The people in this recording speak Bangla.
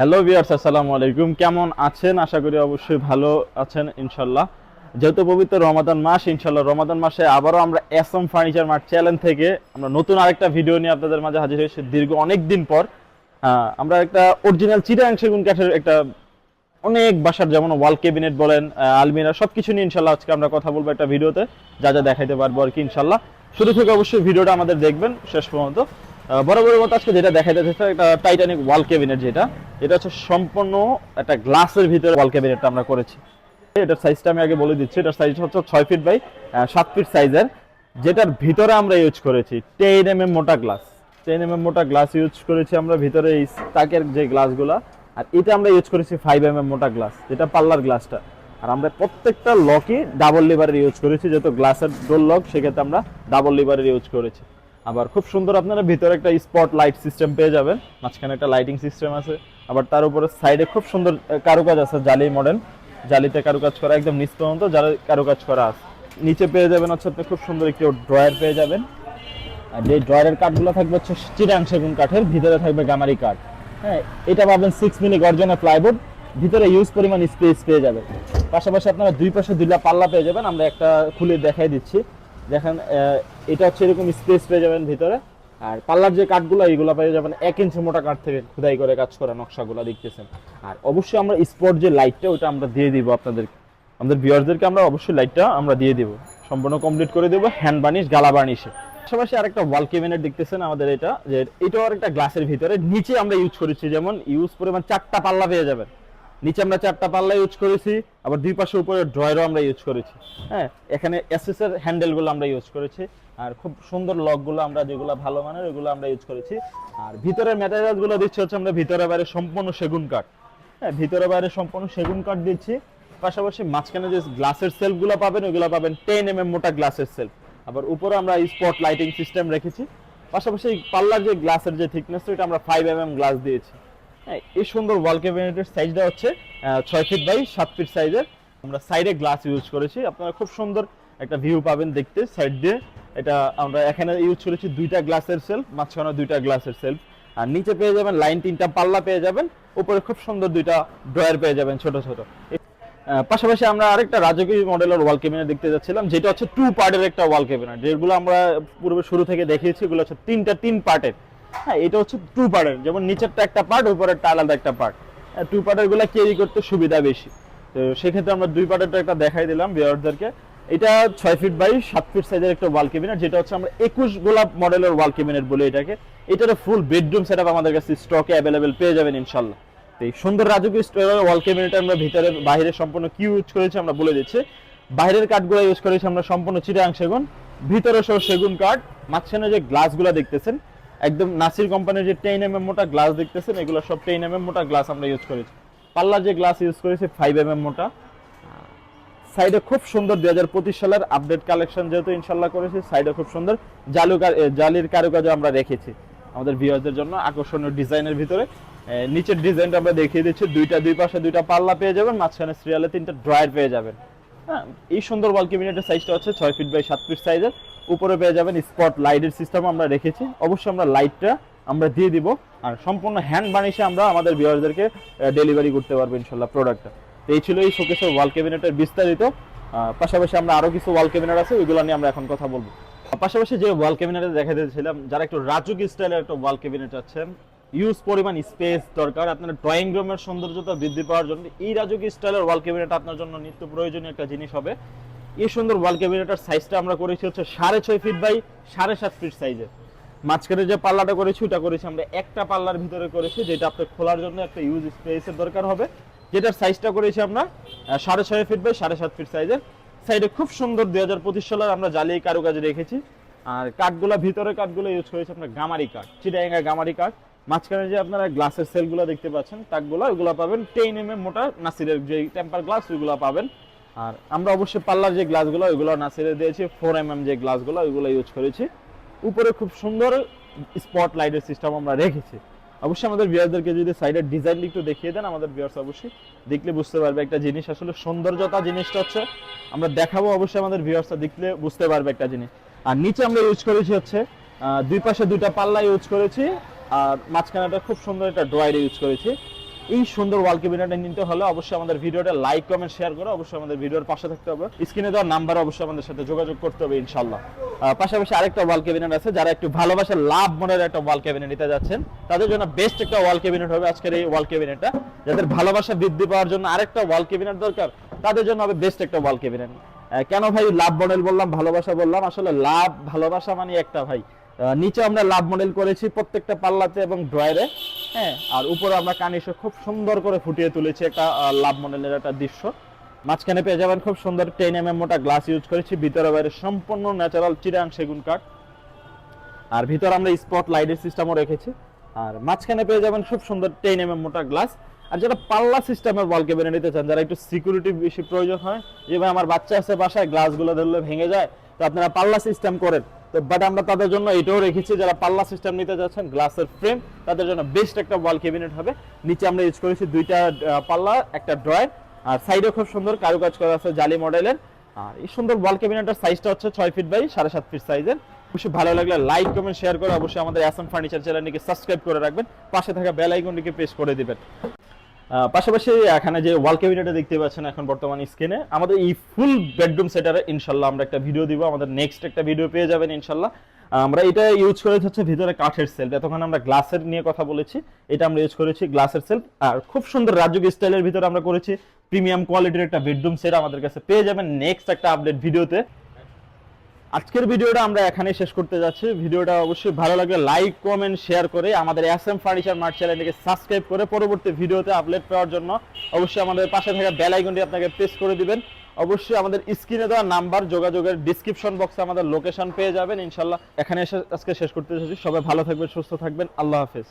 হ্যালো ভিউয়ার্স আসসালামু আলাইকুম। কেমন আছেন? আশা করি অবশ্যই ভালো আছেন ইনশাল্লাহ যেহেতু পবিত্র রমাদান মাস ইনশাল্লাহ রমাদান মাসে আবারও আমরা এসএম ফার্নিচার মার্ট চ্যানেল থেকে আমরা নতুন আরেকটা ভিডিও নিয়ে আপনাদের মাঝে হাজির হয়েছি দীর্ঘ অনেক দিন পর। আমরা একটা অরিজিনাল চিটাং সেগুন কাঠের একটা অনেক বাসার যেমন ওয়াল ক্যাবিনেট বলেন আলমিরা সবকিছু নিয়ে ইনশাল্লাহ আজকে আমরা কথা বলব একটা ভিডিওতে। যা যা দেখাইতে পারব আর কি ইনশাল্লাহ শুরু থেকে অবশ্যই ভিডিওটা আমাদের দেখবেন শেষ পর্যন্ত। আহ, বরাবরের মতো আজকে যেটা দেখাইতে একটা টাইটানিক ওয়াল ক্যাবিনেট যেটা। এটা হচ্ছে সম্পূর্ণ একটা গ্লাসের ভিতরে ওয়াল ক্যাবিনেটটা আমরা করেছি। এটার সাইজটা আমি আগে বলে দিচ্ছি। এটার সাইজ হচ্ছে ছয় ফিট বাই সাত ফিট সাইজের যেটার ভিতরে আমরা ইউজ করেছি টেন এম এম মোটা গ্লাস টেন এম এম মোটা গ্লাস ইউজ করেছি আমরা ভিতরে এই তাকের যে গ্লাসগুলা আর এটা আমরা ইউজ করেছি ফাইভ এম এম মোটা গ্লাস যেটা পাল্লার গ্লাসটা আর আমরা প্রত্যেকটা লকই ডাবল লিভারের ইউজ করেছি, যেহেতু গ্লাসের ডোর লক সেক্ষেত্রে আমরা ডাবল লিভারের ইউজ করেছি। আবার খুব সুন্দর আপনারা ভিতরে একটা স্পট লাইট সিস্টেম পেয়ে যাবেন। মাঝখানে একটা লাইটিং সিস্টেম আছে। আবার তার উপরে সাইডে খুব সুন্দর কারুকাজ আছে, জালি মডেল জালিতে কারুকাজ করা একদম নিচ পর্যন্ত জালি কারুকাজ করা আছে। নিচে পেয়ে যাবেন হচ্ছে আপনি খুব সুন্দর একটি ড্রয়ার পেয়ে যাবেন। আর যে ড্রয়ারের কাঠগুলো থাকবে হচ্ছে চিরাং সেগুন কাঠের, ভিতরে থাকবে গামারি কাঠ। হ্যাঁ এটা পাবেন সিক্স মিনি গর্জনের প্লাইবোর্ড ভিতরে ইউজ পরিমাণ স্পেস পেয়ে যাবেন। পাশাপাশি আপনারা দুই পাশে দুইটা পাল্লা পেয়ে যাবেন, আমরা একটা খুলে দেখাই দিচ্ছি। দেখেন এটা হচ্ছে এরকম স্পেস পেয়ে যাবেন ভিতরে। আর পাল্লার যে কাঠগুলো এইগুলো পেয়ে যাবেন এক ইঞ্চি মোটা কাঠ থেকে খোদাই করে কাজ করা নকশাগুলো দেখতেছেন। আর অবশ্যই আমরা স্পট যে লাইটটা ওইটা আমরা দিয়ে দিব আপনাদেরকে। আমাদের ভিউয়ারদেরকে আমরা অবশ্যই লাইটটা আমরা দিয়ে দিব। সম্পূর্ণ কমপ্লিট করে দেবো হ্যান্ড বার্নিশ গালা বার্নিশে পাশাপাশি আরেকটা ওয়াল কেবিনেট দেখতেছেন আমাদের এটা, যে এটাও আর একটা গ্লাসের ভিতরে। নিচে আমরা ইউজ করেছি, যেমন ইউজ পরিমাণ চারটা পাল্লা পেয়ে যাবেন। নিচে আমরা চারটা পাল্লা ইউজ করেছি, আবার দুই পাশে উপরে ড্রয়ারও আমরা ইউজ করেছি। হ্যাঁ এখানে এর হ্যান্ডেলগুলো আমরা ইউজ করেছি, আর খুব সুন্দর লকগুলো আমরা যেগুলো ভালো মানের ওগুলো আমরা ইউজ করেছি। আর ভিতরের ম্যাটেরিয়ালগুলো দিচ্ছি হচ্ছে আমরা ভিতরে বাইরে সম্পূর্ণ সেগুন কাঠ। হ্যাঁ ভিতরে বাইরে সম্পূর্ণ সেগুন কাঠ দিচ্ছি। পাশাপাশি মাঝখানে যে গ্লাসের সেলফগুলো পাবেন ওগুলো পাবেন টেন এম এম মোটা গ্লাসের সেলফ আবার উপরে আমরা স্পট লাইটিং সিস্টেম রেখেছি। পাশাপাশি পাল্লার যে গ্লাসের যে থিকনেস ওইটা আমরা ফাইভ এম এম গ্লাস দিয়েছি। এই সুন্দর ওয়াল ক্যাবিনেটের সাইজটা হচ্ছে ছয় ফিট বাই সাত ফিট সাইজের আমরা সাইডে গ্লাস ইউজ করেছি। আপনারা খুব সুন্দর একটা ভিউ পাবেন দেখতে সাইড দিয়ে। এটা আমরা এখানে ইউজ করেছি দুইটা গ্লাসের সেলফ মাঝখানে দুইটা গ্লাসের সেলফ আর নিচে পেয়ে যাবেন লাইন তিনটা পাল্লা পেয়ে যাবেন। উপরে খুব সুন্দর দুইটা ড্রয়ার পেয়ে যাবেন ছোট ছোট। পাশাপাশি আমরা আরেকটা রাজকীয় মডেলের ওয়াল ক্যাবিনেট দেখতে যাচ্ছিলাম, যেটা হচ্ছে টু পার্টের একটা ওয়াল ক্যাবিনেট যেগুলো আমরা পূর্বে শুরু থেকে দেখিয়েছি, এগুলো হচ্ছে তিনটা তিন পার্টের হ্যাঁ এটা হচ্ছে টু পার্টের যেমন নিচেরটা একটা পার্ট উপরেরটা আলাদা একটা পার্ট টু পার্টেরগুলা ক্যারি করতে সুবিধা বেশি। তো সেক্ষেত্রে আমরা দুই পার্টেরটা একটা দেখাই দিলাম ভিউয়ারদেরকে এটা ছয় ফিট বাই সাত ফিট সাইজের একটা ওয়াল ক্যাবিনেট যেটা হচ্ছে আমরা একুশ গোলাপ মডেলের ওয়াল ক্যাবিনেট বলি এটাকে। এটার ফুল বেডরুম সেট আপ আমাদের কাছে স্টকে অ্যাভেলেবেল পেয়ে যাবেন ইনশাল্লাহ তো এই সুন্দর রাজকীয় স্টোরের ওয়াল ক্যাবিনেট আমরা ভিতরে বাইরে সম্পূর্ণ কি ইউজ করেছি, আমরা বলে দিচ্ছি। বাইরের কাঠগুলো ইউজ করেছি আমরা সম্পূর্ণ চিটাং সেগুন, ভিতরে সহ সেগুন কাঠ মাঝখানে যে গ্লাসগুলো দেখতেছেন একদম নাসির কোম্পানির যে টেন এম এম মোটা গ্লাস দেখতেছেন, এগুলো সব টেন এম এম মোটা গ্লাস আমরা ইউজ করেছি। পাল্লা যে গ্লাস ইউজ করেছি ফাইভ এম এম মোটা। সাইডে খুব সুন্দর দুই হাজার পঁচিশ সালের আপডেট কালেকশন যেহেতু ইনশাল্লাহ করেছি সাইডে খুব সুন্দর জালু জালির কারুকাজও আমরা রেখেছি আমাদের ভিউয়ারদের জন্য আকর্ষণীয় ডিজাইনের ভিতরে। নিচের ডিজাইনটা আমরা দেখিয়ে দিচ্ছি, দুইটা দুই পাশে দুইটা পাল্লা পেয়ে যাবেন, মাঝখানে সিরিয়ালে তিনটা ড্রয়ার পেয়ে যাবেন। হ্যাঁ এই সুন্দর ওয়াল ক্যাবিনেটের সাইজটা হচ্ছে ছয় ফিট বাই সাত ফিট সাইজের উপরে পেয়ে যাবেন স্পট লাইটের সিস্টেম আমরা রেখেছি। অবশ্যই আমরা লাইটটা আমরা দিয়ে দিব। আর সম্পূর্ণ হ্যান্ড বানিশে আমরা আমাদের ভিউয়ারদেরকে ডেলিভারি করতে পারব ইনশাল্লাহ প্রোডাক্টটা তো এই ছিল এই শোকেসের ওয়াল ক্যাবিনেটের বিস্তারিত। পাশাপাশি আমরা আরও কিছু ওয়াল ক্যাবিনেট আছে, ওইগুলো নিয়ে আমরা এখন কথা বলব। পাশাপাশি যে ওয়াল ক্যাবিনেটে দেখা দিয়েছিলাম যারা একটু রাজুক স্টাইলের একটা ওয়াল ক্যাবিনেট আছেন ইউজ পরিমাণ স্পেস দরকার। আপনার ড্রয়িং রুমের সৌন্দর্যতা বৃদ্ধি পাওয়ার জন্য এই রাজুক স্টাইলের ওয়াল ক্যাবিনেট আপনার জন্য নিত্য প্রয়োজনীয় একটা জিনিস হবে। এই সুন্দর ওয়াল ক্যাবিনেটের সাইজটা আমরা করেছি হচ্ছে সাড়ে ছয় ফিট বাই সাড়ে সাত ফিট সাইজের মাঝখানে যে পাল্লাটা করেছি, ওটা করেছি আমরা একটা পাল্লার ভিতরে করেছি, যেটা আপনার খোলার জন্য একটা ইউজ স্পেসের দরকার হবে। যেটার সাইজটা করেছি আমরা সাড়ে ছয় ফিট বাই সাড়ে সাত ফিট সাইজের সাইডে খুব সুন্দর দুই হাজার পঁচিশ সালের আমরা জ্বালিয়ে কারুকাজ রেখেছি। আর কাঠগুলো, ভিতরে কাঠগুলো ইউজ করেছি আপনার গামারি কাঠ চিটাঙ্গা গামারি কাঠ। মাঝখানে যে আপনারা গ্লাসের সেলগুলো দেখতে পাচ্ছেন, তাকগুলো, ওগুলো পাবেন টেন এম এম মোটা নাসিরের যে টেম্পার গ্লাস ওইগুলো পাবেন। আর আমরা অবশ্যই পাল্লার যে গ্লাসগুলো ওইগুলো না ছেড়ে দিয়েছি। ফোর এম এম যে গ্লাসগুলো ওইগুলো ইউজ করেছি। উপরে খুব সুন্দর স্পট লাইটের সিস্টেম আমরা রেখেছি। অবশ্যই আমাদের ভিউয়ারদেরকে যদি সাইডের ডিজাইন একটু দেখিয়ে দেন, আমাদের ভিউয়ার্স অবশ্যই দেখলে বুঝতে পারবে একটা জিনিস। আসলে সৌন্দর্যতা জিনিসটা হচ্ছে, আমরা দেখাবো অবশ্যই আমাদের ভিউয়ার্সরা দেখলে বুঝতে পারবে একটা জিনিস। আর নিচে আমরা ইউজ করেছি হচ্ছে দুই পাশে দুইটা পাল্লা ইউজ করেছি, আর মাঝখানেটা খুব সুন্দর একটা ড্রয়ার ইউজ করেছি। এই সুন্দর ওয়াল ক্যাবিনেটটা নিতে হলে অবশ্যই আমাদের ভিডিওটা লাইক কমেন্ট শেয়ার করে অবশ্যই আমাদের ভিডিওর পাশে থাকতে হবে। স্ক্রিনে দেওয়ার নাম্বার অবশ্যই আমাদের সাথে যোগাযোগ করতে হবে ইনশাল্লাহ পাশাপাশি আরেকটা ওয়াল ক্যাবিনেট আছে, যারা একটু ভালোবাসে লাভ মনের একটা ওয়াল ক্যাবিনেট নিতে যাচ্ছেন, তাদের জন্য বেস্ট একটা ওয়াল ক্যাবিনেট হবে আজকের এই ওয়াল ক্যাবিনেটটা। যাদের ভালোবাসা বৃদ্ধি পাওয়ার জন্য আরেকটা ওয়াল ক্যাবিনেট দরকার, তাদের জন্য হবে বেস্ট একটা ওয়াল ক্যাবিনেট। কেন ভাই লাভ মডেল বললাম, ভালোবাসা বললাম? আসলে লাভ, ভালোবাসা মানে একটা ভাই। নিচে আমরা লাভ মডেল করেছি প্রত্যেকটা পাল্লাতে এবং ড্রয়ারে হ্যাঁ আর উপরে আমরা কানিসে খুব সুন্দর করে ফুটিয়ে তুলেছি একটা লাভ মডেলের একটা দৃশ্য। মাঝখানে পেয়ে যাবেন খুব সুন্দর টেন এম এম মোটা গ্লাস ইউজ করেছি, ভিতরে বাইরে সম্পূর্ণ ন্যাচারাল চিরাং সেগুন কাঠ। আর ভিতরে আমরা স্পট লাইটের সিস্টেমও রেখেছি। আর মাঝখানে পেয়ে যাবেন খুব সুন্দর টেন এম এম মোটা গ্লাস আর যারা পাল্লা সিস্টেমের ওয়াল ক্যাবিনেট নিতে চান, যারা একটু সিকিউরিটি বেশি প্রয়োজন হয় যে আমার বাচ্চা আছে বাসায় গ্লাসগুলো ধরলে ভেঙে যায়, তো আপনারা পাল্লা সিস্টেম করেন। তো বাট আমরা তাদের জন্য এটাও রেখেছি, যারা পাল্লা সিস্টেম নিতে যাচ্ছেন গ্লাসের ফ্রেম তাদের জন্য বেস্ট একটা ওয়াল ক্যাবিনেট হবে। নিচে আমরা ইউজ করেছি দুইটা পাল্লা, একটা ড্রয়ার আর সাইডে খুব সুন্দর কারুকাজ করা আছে জালি মডেলের আর এই সুন্দর ওয়াল ক্যাবিনেটের সাইজটা হচ্ছে ছয় ফিট বাই সাড়ে সাত ফিট সাইজের অবশ্যই ভালো লাগলে লাইক কমেন্ট শেয়ার করে অবশ্যই আমাদের অ্যাসাম ফার্নিচার চ্যানেলটিকে সাবস্ক্রাইব করে রাখবেন। পাশে থাকা বেল আইকনটিকে প্রেস করে দিবেন। পাশাপাশি এখানে যে ওয়াল ক্যাবিনেটটা দেখতে পাচ্ছেন এখন বর্তমান স্ক্রিনে আমাদের এই ফুল বেডরুম সেটারে ইনশাল্লাহ আমরা একটা ভিডিও দিব, আমাদের নেক্সট একটা ভিডিও পেয়ে যাবেন ইনশাল্লাহ। আমরা এটা ইউজ করেছি হচ্ছে ভিতরে কাঠের সেলফ এতক্ষণ আমরা গ্লাসের নিয়ে কথা বলেছি, এটা আমরা ইউজ করেছি গ্লাসের সেলফ আর খুব সুন্দর রাজুক স্টাইলের ভিতরে আমরা করেছি প্রিমিয়াম কোয়ালিটির একটা বেডরুম সেট আমাদের কাছে পেয়ে যাবেন নেক্সট একটা আপডেট ভিডিওতে আজকের ভিডিওটা আমরা এখানে শেষ করতে যাচ্ছি। ভিডিওটা অবশ্যই ভালো লাগলে লাইক কমেন্ট শেয়ার করে আমাদের এস এম ফার্নিচার মার্ট চ্যানেলটিকে সাবস্ক্রাইব করে পরবর্তী ভিডিওতে আপলোড পাওয়ার জন্য অবশ্যই আমাদের পাশে থাকা বেল আইকনটি আপনাকে প্রেস করে দিবেন। অবশ্যই আমাদের স্ক্রিনে দেওয়া নাম্বার যোগাযোগের ডিসক্রিপশন বক্সে আমাদের লোকেশন পেয়ে যাবেন। ইনশাল্লাহ এখানে এসে আজকে শেষ করতে যাচ্ছি। সবাই ভালো থাকবেন, সুস্থ থাকবেন। আল্লাহ হাফেজ।